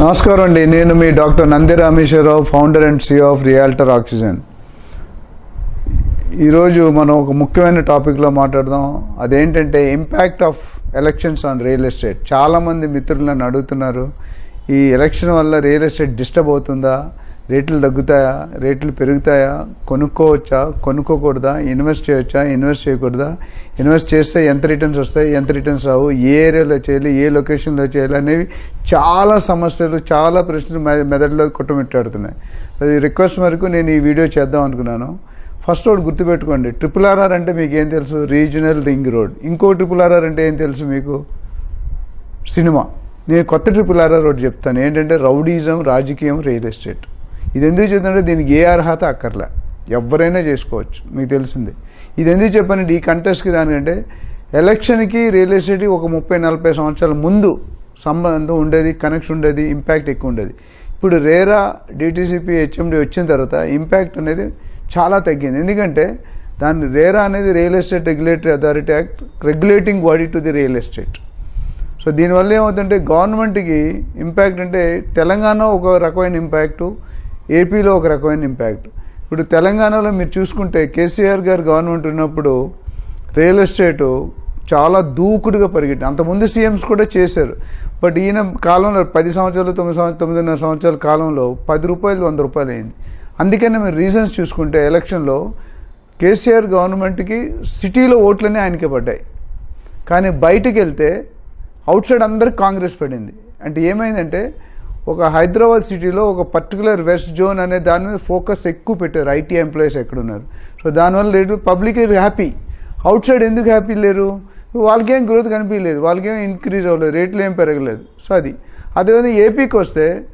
నమస్కారం అండి. నేను మీ doctor Nandi Rameswara Rao founder and CEO of realtor oxygen ఈరోజు మనం ఒక ముఖ్యమైన టాపిక్లో మాట్లాడదాం. అదేంటంటే impact of elections on real estate చాలామంది మిత్రులను అడుగుతున్నారు. ఈ ఎలక్షన్ వల్ల రియల్ ఎస్టేట్ డిస్టర్బ్ అవుతుందా? రేట్లు తగ్గుతాయా? రేట్లు పెరుగుతాయా? కొనుక్కోవచ్చా? కొనుక్కోకూడదా? ఇన్వెస్ట్ చేయొచ్చా? ఇన్వెస్ట్ చేయకూడదా? ఇన్వెస్ట్ చేస్తే ఎంత రిటర్న్స్ వస్తాయి? ఎంత రిటర్న్స్ రావు? ఏ ఏరియాలో చేయాలి? ఏ లొకేషన్లో చేయాలి? అనేవి చాలా సమస్యలు చాలా ప్రశ్నలు మె- మెదడులో కుట్టమిట్టాడుతున్నాయి. అది రిక్వెస్ట్ వరకు నేను ఈ వీడియో చేద్దాం అనుకున్నాను. ఫస్ట్ రోడ్ గుర్తుపెట్టుకోండి. ట్రిపుల్ ఆర్ఆర్ అంటే మీకు ఏం తెలుసు? Regional ring road. ఇంకో ట్రిపుల్ ఆర్ఆర్ అంటే ఏం తెలుసు మీకు? సినిమా. నేను కొత్త ట్రిపుల్ ఆర్ఆర్ రోడ్ చెప్తాను. ఏంటంటే రౌడీజం రాజకీయం రియల్ ఎస్టేట్. ఇది ఎందుకు చెప్తుంటే దీనికి ఏ అర్హత అక్కర్లే. ఎవరైనా చేసుకోవచ్చు మీకు తెలిసిందే. ఇది ఎందుకు చెప్పానండి ఈ కంటెస్ట్కి దానికంటే ఎలక్షన్కి రియల్ ఎస్టేట్కి ఒక ముప్పై నలభై సంవత్సరాల ముందు సంబంధం ఉండేది కనెక్షన్ ఉండేది ఇంపాక్ట్ ఎక్కువ ఉండేది. ఇప్పుడు రేరా డిటీసీపీ హెచ్ఎండి వచ్చిన తర్వాత ఇంపాక్ట్ అనేది చాలా తగ్గింది. ఎందుకంటే దాన్ని రేరా అనేది real estate regulatory authority act regulating body to the real estate so దీనివల్ల ఏమవుతుందంటే గవర్నమెంట్కి ఇంపాక్ట్ అంటే తెలంగాణ ఒక రకమైన ఇంపాక్టు ఏపీలో ఒక రకమైన ఇంపాక్ట్ ఇప్పుడు తెలంగాణలో మీరు చూసుకుంటే కేసీఆర్ గారు గవర్నమెంట్ ఉన్నప్పుడు రియల్ ఎస్టేటు చాలా దూకుడుగా పరిగెట్టి అంతకుముందు సీఎంస్ కూడా చేశారు. బట్ ఈయన కాలంలో పది సంవత్సరాలు తొమ్మిది సంవత్సరాలు తొమ్మిదిన్నర సంవత్సరాల కాలంలో పది రూపాయలు వంద రూపాయలు అయింది. అందుకనే మీరు రీజన్స్ చూసుకుంటే ఎలక్షన్లో కేసీఆర్ గవర్నమెంట్కి సిటీలో ఓట్లనే ఆయనకే పడ్డాయి. కానీ బయటికి వెళ్తే అవుట్ సైడ్ అందరికి కాంగ్రెస్ పడింది. అంటే ఏమైందంటే ఒక హైదరాబాద్ సిటీలో ఒక పర్టికులర్ వెస్ట్ జోన్ అనే దాని మీద ఫోకస్ ఎక్కువ పెట్టారు. ఐటీ ఎంప్లాయీస్ ఎక్కడున్నారు. సో దానివల్ల rate public happy? Outside ఎందుకు హ్యాపీ లేరు? వాళ్ళకేం గ్రోత్ కనిపించలేదు. వాళ్ళకేం ఇంక్రీజ్ అవ్వలేదు. రేట్లు ఏం పెరగలేదు. సో అది. అదేవిధంగా ఏపీకి వస్తే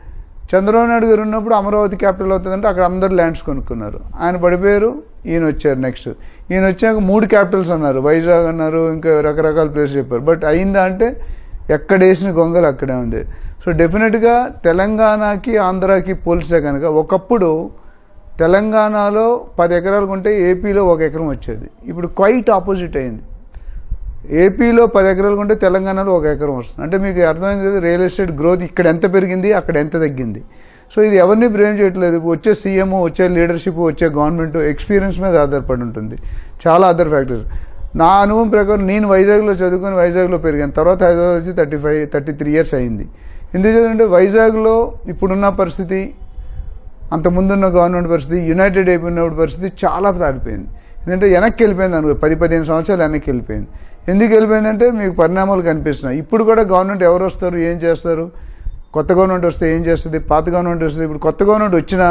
చంద్రబాబు నాయుడు గారు ఉన్నప్పుడు అమరావతి క్యాపిటల్ అవుతుందంటే అక్కడ అందరు ల్యాండ్స్ కొనుక్కున్నారు. ఆయన పడిపోయారు. ఈయన వచ్చారు నెక్స్ట్ ఈయన వచ్చాక మూడు క్యాపిటల్స్ అన్నారు. వైజాగ్ అన్నారు. ఇంకా రకరకాల ప్లేస్ చెప్పారు. బట్ అయిందా అంటే ఎక్కడ వేసిన గొంగలు అక్కడే ఉంది. సో డెఫినెట్గా తెలంగాణకి ఆంధ్రాకి పోల్చే కనుక ఒకప్పుడు తెలంగాణలో పది ఎకరాలు కొంటే ఏపీలో ఒక ఎకరం వచ్చేది. ఇప్పుడు క్వైట్ ఆపోజిట్ అయింది. ఏపీలో పది ఎకరాలు కొంటే తెలంగాణలో ఒక ఎకరం వస్తుంది. అంటే మీకు అర్థమైంది కదా రియల్ ఎస్టేట్ గ్రోత్ ఇక్కడ ఎంత పెరిగింది అక్కడ ఎంత తగ్గింది. సో ఇది ఎవరిని బ్రేమ్ చేయట్లేదు. వచ్చే సీఎం వచ్చే లీడర్షిప్ వచ్చే గవర్నమెంట్ ఎక్స్పీరియన్స్ మీద ఆధారపడి ఉంటుంది. చాలా అదర్ ఫ్యాక్టర్స్. నా అనుభవం ప్రకారం నేను వైజాగ్లో చదువుకొని వైజాగ్లో పెరిగాను. తర్వాత హైదరాబాద్ వచ్చి thirty five thirty three years అయింది. ఎందుకు వైజాగ్లో ఇప్పుడున్న పరిస్థితి అంత ముందున్న గవర్నమెంట్ పరిస్థితి యునైటెడ్ అయిపోయినప్పుడు పరిస్థితి చాలా తాడిపోయింది ఎందుకంటే వెనక్కి వెళ్ళిపోయింది అనుకో పది పదిహేను సంవత్సరాలు వెనక్కి వెళ్ళిపోయింది. ఎందుకు వెళ్ళిపోయిందంటే మీకు పరిణామాలు కనిపిస్తున్నాయి. ఇప్పుడు కూడా గవర్నమెంట్ ఎవరు వస్తారు ఏం చేస్తారు? కొత్త గవర్నమెంట్ వస్తే ఏం చేస్తుంది? పాత గవర్నమెంట్ వస్తుంది ఇప్పుడు కొత్త గవర్నమెంట్ వచ్చినా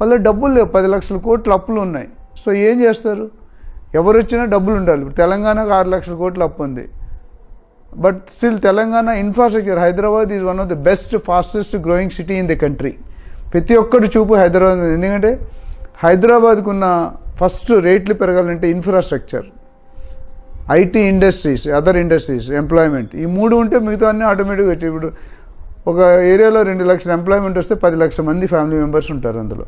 వాళ్ళ డబ్బులు లేవు. పది లక్షల కోట్ల అప్పులు ఉన్నాయి. సో ఏం చేస్తారు? ఎవరు వచ్చినా డబ్బులు ఉండాలి. ఇప్పుడు తెలంగాణకు ఆరు లక్షల కోట్ల అప్పు ఉంది. But still Telangana infrastructure Hyderabad is one of the best fastest growing city in the country ప్రతి ఒక్కటి చూపు హైదరాబాద్ ఎందుకంటే హైదరాబాద్కు ఉన్న ఫస్ట్ రేట్లు పెరగాలంటే infrastructure IT industries other industries employment ఈ మూడు ఉంటే మిగతా అన్నీ ఆటోమేటిక్గా వచ్చాయి. ఇప్పుడు ఒక ఏరియాలో రెండు లక్షల ఎంప్లాయ్మెంట్ వస్తే పది లక్షల మంది ఫ్యామిలీ మెంబర్స్ ఉంటారు అందులో.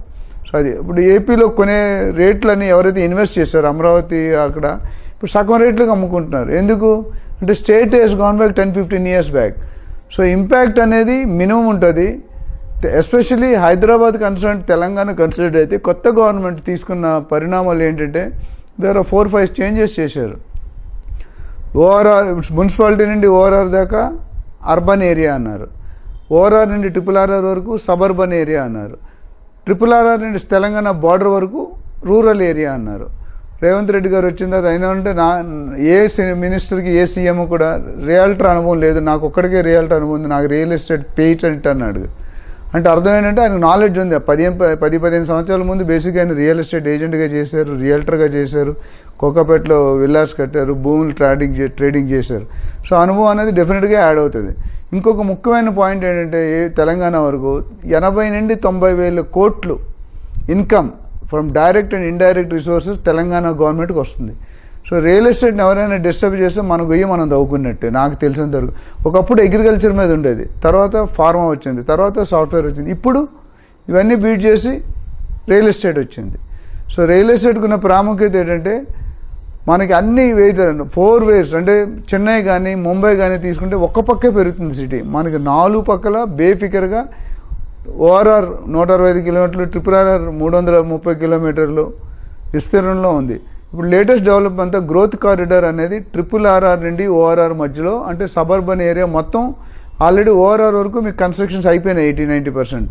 సో అది ఇప్పుడు ఏపీలో కొనే రేట్లని ఎవరైతే ఇన్వెస్ట్ చేశారో అమరావతి అక్కడ ఇప్పుడు సగం రేట్లకు అమ్ముకుంటున్నారు. ఎందుకు? అంటే state has gone back ten fifteen years back so impact అనేది మినిమం ఉంటుంది. Especially Hyderabad concern Telangana consider అయితే కొత్త గవర్నమెంట్ తీసుకున్న పరిణామాలు ఏంటంటే దగ్గర ఫోర్ ఫైవ్ చేంజెస్ చేశారు. ఓఆర్ఆర్ మున్సిపాలిటీ నుండి ఓఆర్ఆర్ దాకా అర్బన్ ఏరియా అన్నారు. ఓఆర్ఆర్ నుండి ట్రిపుల్ ఆర్ఆర్ వరకు సబర్బన్ ఏరియా అన్నారు. ట్రిపుల్ ఆర్ఆర్ నుండి తెలంగాణ బార్డర్ వరకు రూరల్ ఏరియా అన్నారు. రేవంత్ రెడ్డి గారు వచ్చిన తర్వాత అయినా అంటే నా ఏ మినిస్టర్కి ఏ సీఎం కూడా రియల్టర్ అనుభవం లేదు నాకు ఒక్కడికే రియల్టర్ అనుభవం ఉంది నాకు రియల్ ఎస్టేట్ పేటెంట్ అన్నాడు అంటే అర్థం ఏంటంటే ఆయనకు నాలెడ్జ్ ఉంది. పదిహేను పది పదిహేను సంవత్సరాల ముందు బేసిక్గా ఆయన రియల్ ఎస్టేట్ ఏజెంట్గా చేశారు రియల్టర్గా చేశారు కోకాపేటలో విల్లాస్ కట్టారు భూములు ట్రేడింగ్ చే- ట్రేడింగ్ చేశారు. సో అనుభవం అనేది డెఫినెట్గా యాడ్ అవుతుంది. ఇంకొక ముఖ్యమైన పాయింట్ ఏంటంటే తెలంగాణ వరకు ఎనభై నుండి తొంభై వేల కోట్లు income from direct and indirect resources Telangana గవర్నమెంట్కి వస్తుంది. సో రియల్ ఎస్టేట్ని ఎవరైనా డిస్టర్బ్ చేస్తే మన గొయ్యి మనం దవ్వుకున్నట్టే నాకు తెలిసినంత వరకు. ఒకప్పుడు అగ్రికల్చర్ మీద ఉండేది. తర్వాత ఫార్మా వచ్చింది తర్వాత సాఫ్ట్వేర్ వచ్చింది. ఇప్పుడు ఇవన్నీ బీట్ చేసి రియల్ ఎస్టేట్ వచ్చింది. సో రియల్ ఎస్టేట్కి ఉన్న ప్రాముఖ్యత ఏంటంటే మనకి అన్ని వేదాలు ఫోర్ వేస్ అంటే చెన్నై కానీ ముంబై కానీ తీసుకుంటే ఒక్క పక్కే పెరుగుతుంది సిటీ మనకి నాలుగు పక్కల బేఫికర్గా ఓఆర్ఆర్ నూట అరవై ఐదు కిలోమీటర్లు ట్రిపుల్ ఆర్ఆర్ మూడు వందల ముప్పై కిలోమీటర్లు విస్తీర్ణంలో ఉంది. ఇప్పుడు లేటెస్ట్ డెవలప్ అంతా గ్రోత్ కారిడార్ అనేది ట్రిపుల్ ఆర్ఆర్ నుండి ఓఆర్ఆర్ మధ్యలో అంటే సబర్బన్ ఏరియా మొత్తం ఆల్రెడీ ఓఆర్ఆర్ వరకు మీకు కన్స్ట్రక్షన్స్ అయిపోయినాయి ఎయిటీ నైంటీ పర్సెంట్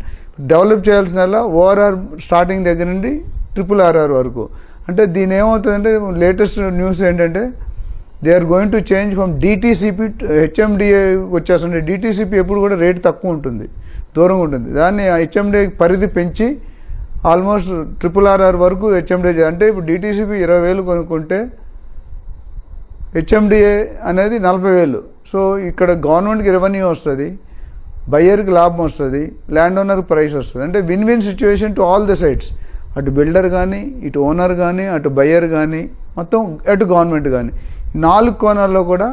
డెవలప్ చేయాల్సిన ఓఆర్ఆర్ స్టార్టింగ్ దగ్గర నుండి ట్రిపుల్ ఆర్ఆర్ వరకు. అంటే దీని ఏమవుతుందంటే లేటెస్ట్ న్యూస్ ఏంటంటే they are going to change from DTCP HMDA వచ్చేస్తుంటే DTCP ఎప్పుడు కూడా రేట్ తక్కువ ఉంటుంది దూరంగా ఉంటుంది. దాన్ని హెచ్ఎండిఏ పరిధి పెంచి ఆల్మోస్ట్ ట్రిపుల్ ఆర్ఆర్ వరకు హెచ్ఎండిఏ అంటే ఇప్పుడు డిటీసీపీ ఇరవై వేలు కొనుక్కుంటే హెచ్ఎండిఏ అనేది నలభై వేలు. సో ఇక్కడ గవర్నమెంట్కి రెవెన్యూ వస్తుంది బయ్యర్కి లాభం వస్తుంది ల్యాండ్ ఓనర్కి ప్రైస్ వస్తుంది. అంటే win win situation to all the sides అటు బిల్డర్ కానీ ఇటు ఓనర్ కానీ అటు బయ్యర్ కానీ మొత్తం అటు గవర్నమెంట్ కానీ నాలుగు కోణాల్లో కూడా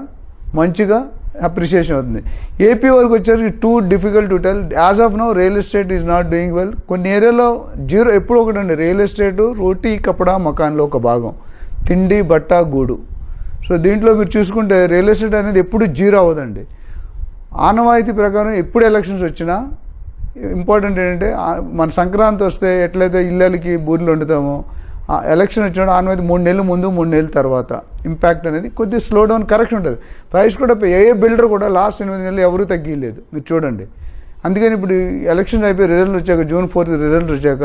మంచిగా అప్రిషియేషన్ అవుతుంది. ఏపీ వరకు వచ్చేసరికి too difficult to tell as of now real estate is not doing well కొన్ని ఏరియాలో జీరో ఎప్పుడు ఒకటండి రియల్ ఎస్టేట్ రోటీ కపడా మకాన్లో ఒక భాగం. తిండి బట్ట గూడు. సో దీంట్లో మీరు చూసుకుంటే రియల్ ఎస్టేట్ అనేది ఎప్పుడు జీరో అవ్వదండి. ఆనవాయితీ ప్రకారం ఎప్పుడు ఎలక్షన్స్ వచ్చినా ఇంపార్టెంట్ ఏంటంటే మన సంక్రాంతి వస్తే ఎట్లయితే ఇళ్ళకి బూర్లు వండుతామో ఎలక్షన్ వచ్చినప్పుడు ఆనవాయితీ మూడు నెలలు ముందు మూడు నెలల తర్వాత ఇంపాక్ట్ అనేది కొద్దిగా స్లో డౌన్ కరెక్షన్ ఉంటుంది. ప్రైస్ కూడా ఏ ఏ బిల్డర్ కూడా లాస్ట్ ఎనిమిది నెలలు ఎవరూ తగ్గిలేదు మీరు చూడండి. అందుకని ఇప్పుడు ఎలక్షన్ అయిపోయి రిజల్ట్ వచ్చాక జూన్ ఫోర్త్ రిజల్ట్ వచ్చాక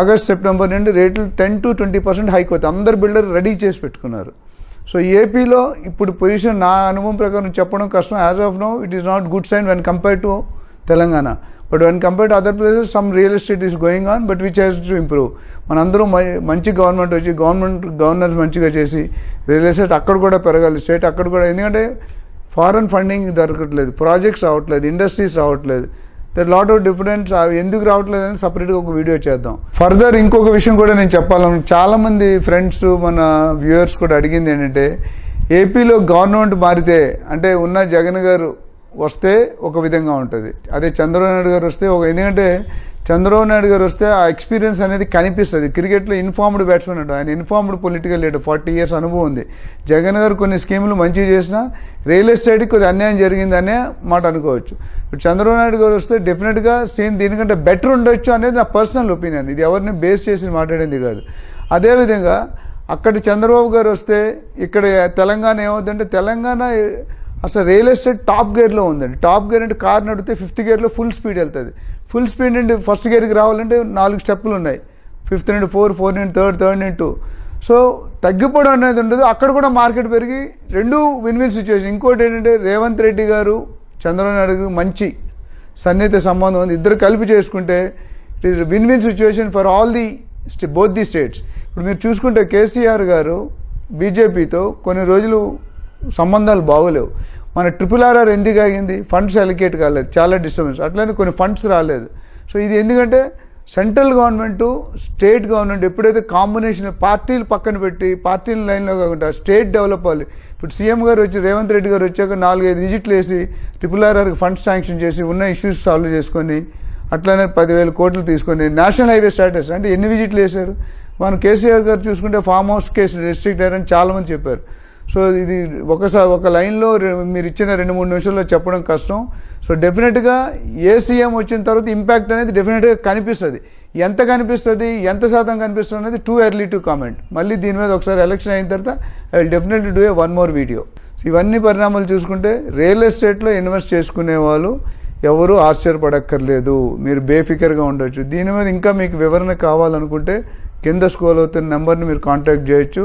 ఆగస్ట్ సెప్టెంబర్ నుండి రేట్లు ten to twenty percent hike అవుతాయి. అందరు బిల్డర్ రెడీ చేసి పెట్టుకున్నారు. సో ఏపీలో ఇప్పుడు పొజిషన్ నా అనుభవం ప్రకారం చెప్పడం కష్టం. As of now it is not good sign when compare to Telangana. But when compare to other places some real estate is going on but which has to improve మనందరూ మ- మంచి గవర్నమెంట్ వచ్చి government governors మంచిగా చేసి real estate అక్కడ కూడా పెరగాలి. State అక్కడ కూడా ఎందుకంటే ఫారెన్ ఫండింగ్ దొరకట్లేదు. ప్రాజెక్ట్స్ రావట్లేదు. ఇండస్ట్రీస్ రావట్లేదు. దర్ లాట్ ఆఫ్ డిఫరెన్స్ అవి ఎందుకు రావట్లేదు అని సపరేట్గా ఒక వీడియో చేద్దాం. ఫర్దర్ ఇంకొక విషయం కూడా నేను చెప్పాలను చాలామంది ఫ్రెండ్స్ మన వ్యూవర్స్ కూడా అడిగింది ఏంటంటే ఏపీలో గవర్నమెంట్ మారితే అంటే ఉన్న జగన్ గారు వస్తే ఒక విధంగా ఉంటుంది. అదే చంద్రబాబు నాయుడు గారు వస్తే ఒక ఎందుకంటే చంద్రబాబు నాయుడు గారు వస్తే ఆ ఎక్స్పీరియన్స్ అనేది కనిపిస్తుంది. క్రికెట్లో ఇన్ఫార్మ్డ్ బ్యాట్స్మెన్ అంటాడు. ఆయన informed political leader forty years అనుభవం ఉంది. జగన్ గారు కొన్ని స్కీములు మంచిగా చేసినా రియల్ ఎస్టేట్కి కొద్దిగా అన్యాయం జరిగిందనే మాట అనుకోవచ్చు. ఇప్పుడు చంద్రబాబు నాయుడు గారు వస్తే డెఫినెట్గా సీన్ దీనికంటే బెటర్ ఉండొచ్చు అనేది నా పర్సనల్ ఒపీనియన్ ఇది ఎవరిని బేస్ చేసి మాట్లాడేది కాదు. అదేవిధంగా అక్కడ చంద్రబాబు గారు వస్తే ఇక్కడ తెలంగాణ ఏమవుతుందంటే తెలంగాణ అసలు రియల్ ఎస్టేట్ టాప్ గేర్లో ఉందండి. టాప్ గేర్ అంటే కార్ నడిపితే ఫిఫ్త్ గేర్లో ఫుల్ స్పీడ్ వెళ్తుంది. ఫుల్ స్పీడ్ నుండి ఫస్ట్ గేర్కి రావాలంటే నాలుగు స్టెప్పులు ఉన్నాయి. ఫిఫ్త్ నుండి ఫోర్ ఫోర్ నుండి థర్డ్ థర్డ్ నుండి టూ. సో తగ్గిపోవడం అనేది ఉండదు. అక్కడ కూడా మార్కెట్ పెరిగి రెండు విన్ విన్ సిచ్యువేషన్ ఇంకోటి ఏంటంటే రేవంత్ రెడ్డి గారు చంద్రబాబు నాయుడు మంచి సన్నిహిత సంబంధం ఉంది. ఇద్దరు కలిపి చేసుకుంటే it is win win situation for all the both the states ఇప్పుడు మీరు చూసుకుంటే కేసీఆర్ గారు బీజేపీతో కొన్ని రోజులు సంబంధాలు బాగోలేవు. మన ట్రిపుల్ ఆర్ఆర్ ఎందుకు ఆగింది? ఫండ్స్ అలికేట్ కాలేదు. చాలా డిస్టర్బెన్స్ అట్లనే కొన్ని ఫండ్స్ రాలేదు. సో ఇది ఎందుకంటే సెంట్రల్ గవర్నమెంట్ స్టేట్ గవర్నమెంట్ ఎప్పుడైతే కాంబినేషన్ పార్టీలు పక్కన పెట్టి పార్టీల లైన్లో కాకుండా స్టేట్ డెవలప్ అవ్వాలి. ఇప్పుడు సీఎం గారు వచ్చి రేవంత్ రెడ్డి గారు వచ్చాక నాలుగైదు విజిట్లు వేసి ట్రిపుల్ ఆర్ఆర్కి ఫండ్స్ శాంక్షన్ చేసి ఉన్న ఇష్యూస్ సాల్వ్ చేసుకొని అట్లనే పదివేల కోట్లు తీసుకొని నేషనల్ హైవే స్టాటస్ అంటే ఎన్ని విజిట్లు వేశారు? మనం కేసీఆర్ గారు చూసుకుంటే ఫామ్ హౌస్ కేసు రెస్ట్రిక్ట్ అయ్యారని చాలామంది చెప్పారు. సో ఇది ఒకసారి ఒక లైన్లో మీరు ఇచ్చిన రెండు మూడు నిమిషాల్లో చెప్పడం కష్టం. సో డెఫినెట్గా ఏ సీఎం వచ్చిన తర్వాత ఇంపాక్ట్ అనేది డెఫినెట్గా కనిపిస్తుంది. ఎంత కనిపిస్తుంది ఎంత శాతం కనిపిస్తుంది అనేది టూ ఎర్లీ టు కామెంట్. మళ్ళీ దీని మీద ఒకసారి ఎలక్షన్ అయిన తర్వాత I will definitely do a one more video. ఇవన్నీ పరిణామాలు చూసుకుంటే రియల్ ఎస్టేట్లో ఇన్వెస్ట్ చేసుకునే వాళ్ళు ఎవరూ ఆశ్చర్యపడక్కర్లేదు. మీరు బేఫికర్గా ఉండొచ్చు. దీని మీద ఇంకా మీకు వివరణ కావాలనుకుంటే కింద స్కోల్ అవుతున్న నెంబర్ని మీరు కాంటాక్ట్ చేయొచ్చు.